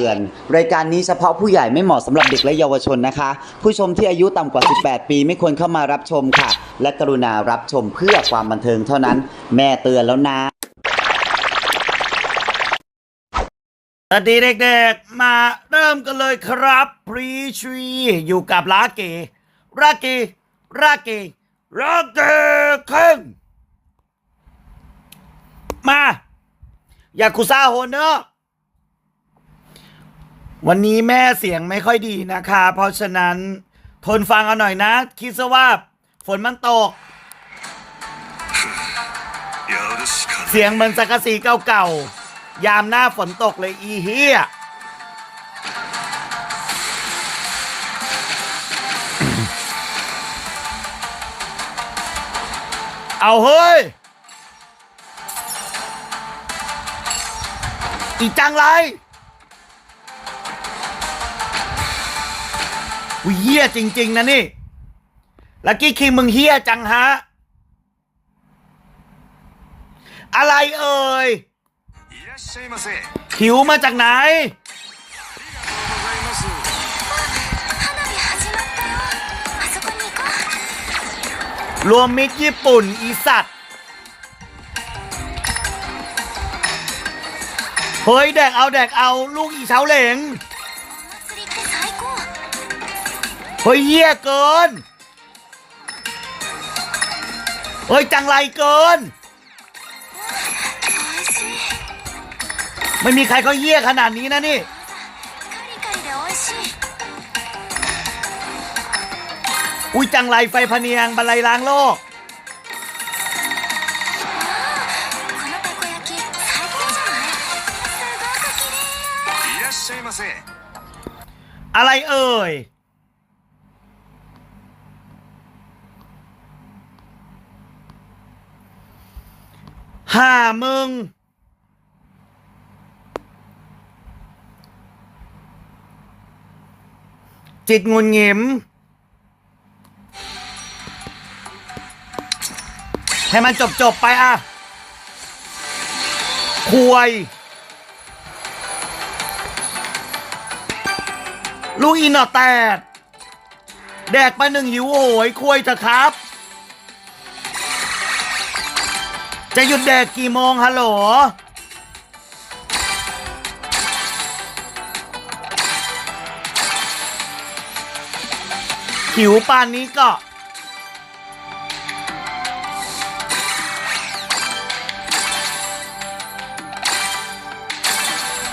ตือน รายการนี้เฉพาะผู้ใหญ่ไม่เหมาะสำหรับเด็กและเยาวชนนะคะ ผู้ชมที่อายุต่ำกว่า 18 ปีไม่ควรเข้ามารับชมค่ะ และกรุณารับชมเพื่อความบันเทิงเท่านั้น แม่เตือนแล้วนะ สวัสดีเด็กๆ มาเริ่มกันเลยครับพรีชี อยู่กับลาเกราเกราเกราเกครึ่งมา ยากุซ่าโฮเนอร์ วันนี้แม่เสียงไม่ค่อยดีนะคะ เพราะฉะนั้นทนฟังเอาหน่อยนะ คิดซะว่าฝนมันตก เสียงเหมือนสังกะสีเก่าๆ ยามหน้าฝนตกเลยอีเฮียเอาเฮ้ย อีจังไร อุ้ยเฮี้ยจริง ๆ นะนี่ ลักกี้คิงมึงเฮี้ยจังฮะ อะไรเอ่ยหิวมาจากไหน รวมมิตรญี่ปุ่น อีสัตว์ เฮ้ย แดกเอา แดกเอา ลูกอีเช้าเหลง เฮ้ยเยี่ยเกิน เฮ้ย จังไรเกิน ไม่มีใครเขาเยี่ยขนาดนี้นะนี่ อุ้ยจังไรไฟพเนียงบรรลัยล้างโลกอะไรเอ่ย ห้ามึง จิตงุนหงิมให้มันจบจบๆไปอะควยลูกอินอแตด แดกไปหนึ่งหิวโหยควยเถอะครับ จะหยุดแดกกี่โมงฮัลโหล หิวปานนี้ก็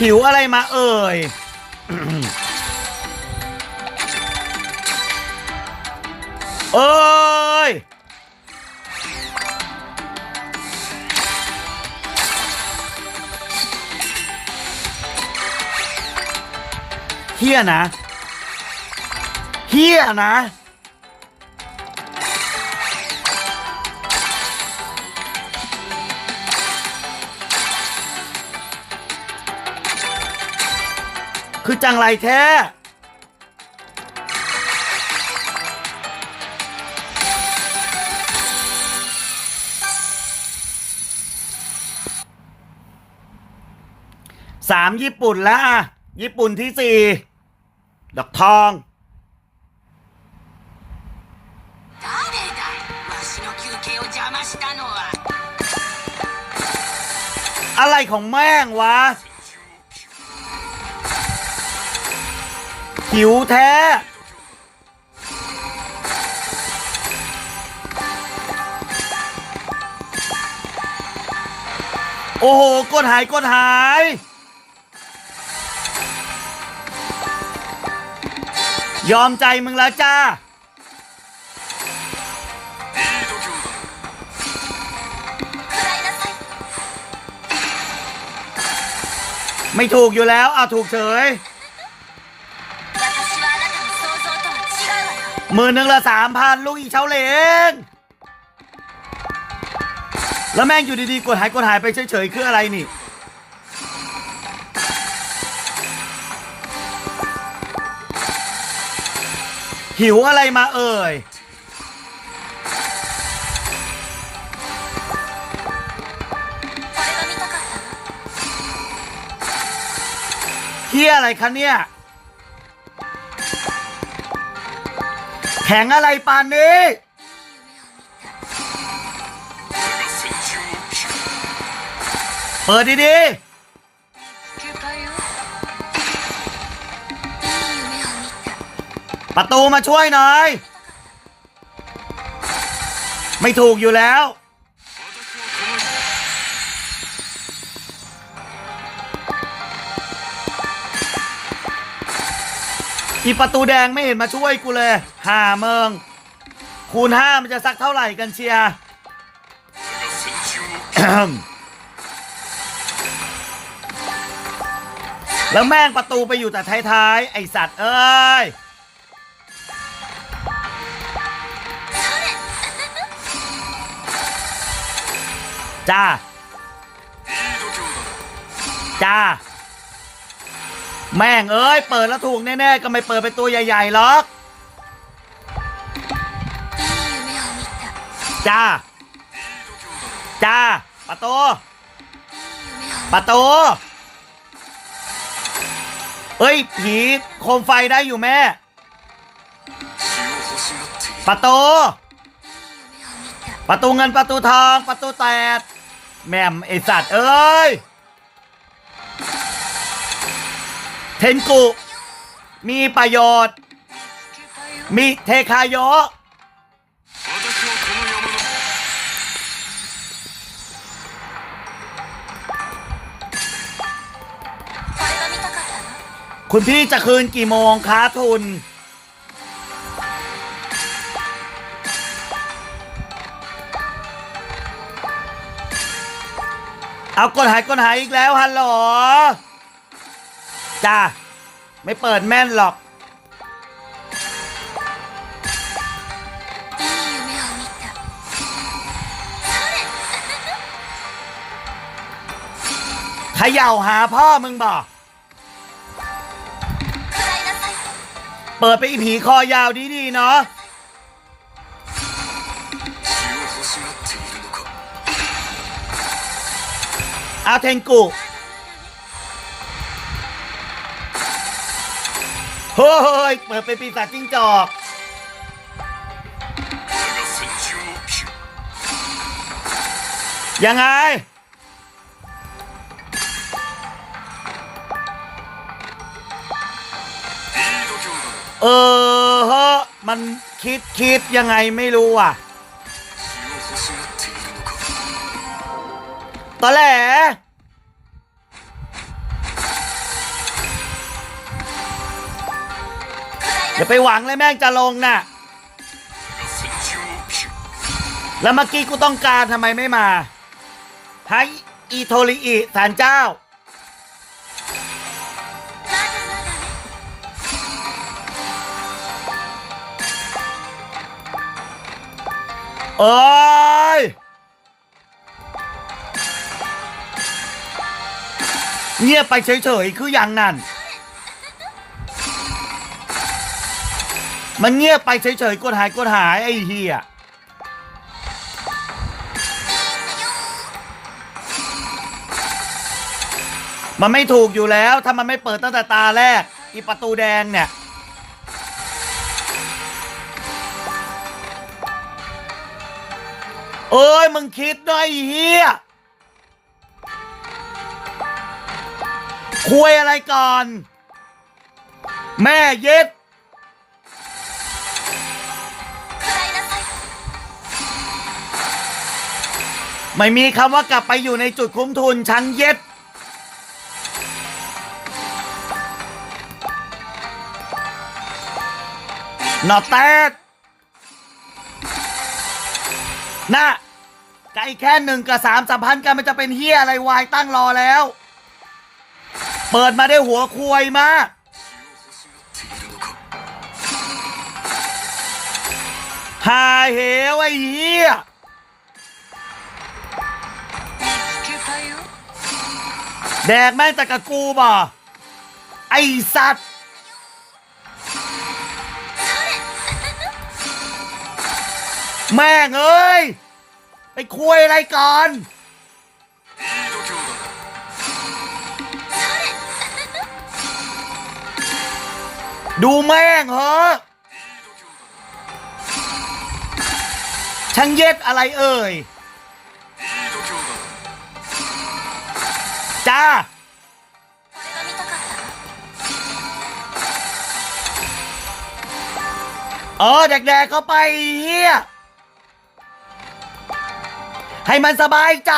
หิวอะไรมาเอ่ยเอ้ย เฮียนะเฮียนะ คือจังไรแท้สามญี่ปุ่นแล้วอะญี่ปุ่นที่สี่ ดักทองอะไรของแม่งวะ หิวแท้ โอ้โหกดหายกดหาย ยอมใจมึงแล้วจ้า ไม่ถูกอยู่แล้วเอาถูกเฉยมือหนึงละสามพันลูกอีเช้าเลงแล้วแม่งอยู่ดีๆ กดหายกดหายไปเฉยๆ คืออะไรนี่ หิวอะไรมาเอ่ย เฮียอะไรคะเนี่ย แข็งอะไรปานนี้เปิดดีๆ ประตูมาช่วยหน่อย ไม่ถูกอยู่แล้ว อีประตูแดงไม่เห็นมาช่วยกูเลย หาเมือง คูณห้ามันจะสักเท่าไหร่กันเชียร์แล้วแม่งประตูไปอยู่แต่ท้ายๆ ไอสัตว์เอ้ย จ้า จ้า แม่งเอ้ย เปิดแล้วถูกแน่ๆ ก็ไม่เปิดเป็นตัวใหญ่ๆหรอก จ้า จ้า ประตู ประตู เอ้ย ผีโคมไฟได้อยู่แม่ ประตู ประตูเงินประตูทองประตูแตดแมมไอสัตว์เอ้ย เทนกุ มีประโยชน์ มีเทคายะคุณพี่จะคืนกี่โมงคะทุน เอากดหายกดหายอีกแล้วฮัลโหลจ้าไม่เปิดแม่นหรอก ขย่าหาพ่อมึงบอก เปิดไปอีผีคอยาวดีๆเนาะ อาเทงกุเฮ้ย เปิดเป็นปีศาจจิ้งจอกยังไง เออฮะมันคิดคิดยังไงไม่รู้อะ ตอแหลอย่าไปหวังเลยแม่งจะลงนะ่ะ แล้วเมื่อกี้กูต้องการทำไมไม่มาไฮอีโทริอิสานเจ้า โอ้ย เงียบไปเฉยๆคืออย่างนั้น มันเงียบไปเฉยๆกดหายกดหายไอ้เฮียมันไม่ถูกอยู่แล้ว ถ้ามันไม่เปิดตั้งแต่ตาแรกอีประตูแดงเนี่ย เอ้ย มึงคิดด้วยไอ้เฮีย คุยอะไรก่อน แม่เย็ดไม่มีคำว่ากลับไปอยู่ในจุดคุ้มทุนชั้นเย็บหนอแตดน่ะไกลแค่หนึ่งกับสามสัมพันธ์กันมันจะเป็นเฮียอะไรวายตั้งรอแล้ว เปิดมาได้หัวควยมาก หายเหวไอ้เหี้ยแดกแม่งแต่กักูบ่ไอสัตว์ แม่งเอ้ย ไปคุยอะไรก่อน ดูแม่งเหรอช่างเย็ดอะไรเอ่ย จ้า เออแดกๆเขาไปเฮียให้มันสบายใจ